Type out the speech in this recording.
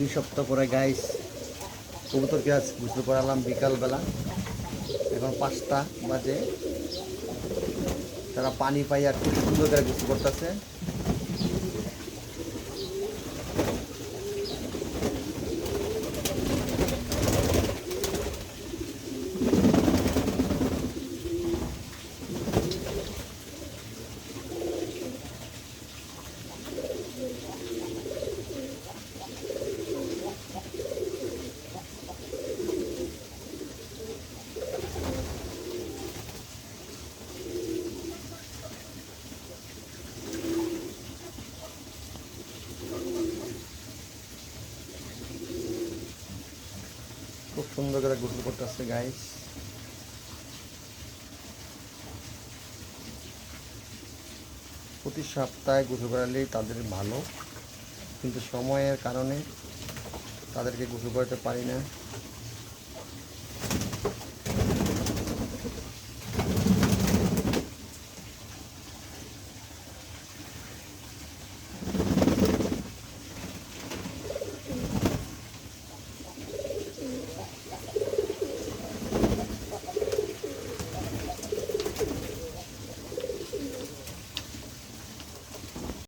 দুই সপ্তাহ পরে গাইস কবুতর পেঁয়াজ বুঝতে পারলাম, বিকালবেলা। এখন পাঁচটা বাজে। তারা পানি পাই আর খুব সুন্দর করে বুঝতে করতেছে। খুব সুন্দর করে গোসল করতেছে গাইস প্রতি সপ্তাহে গোসল করালেই তাদের ভালো, কিন্তু সময়ের কারণে তাদেরকে গোসল করাতে পারি না।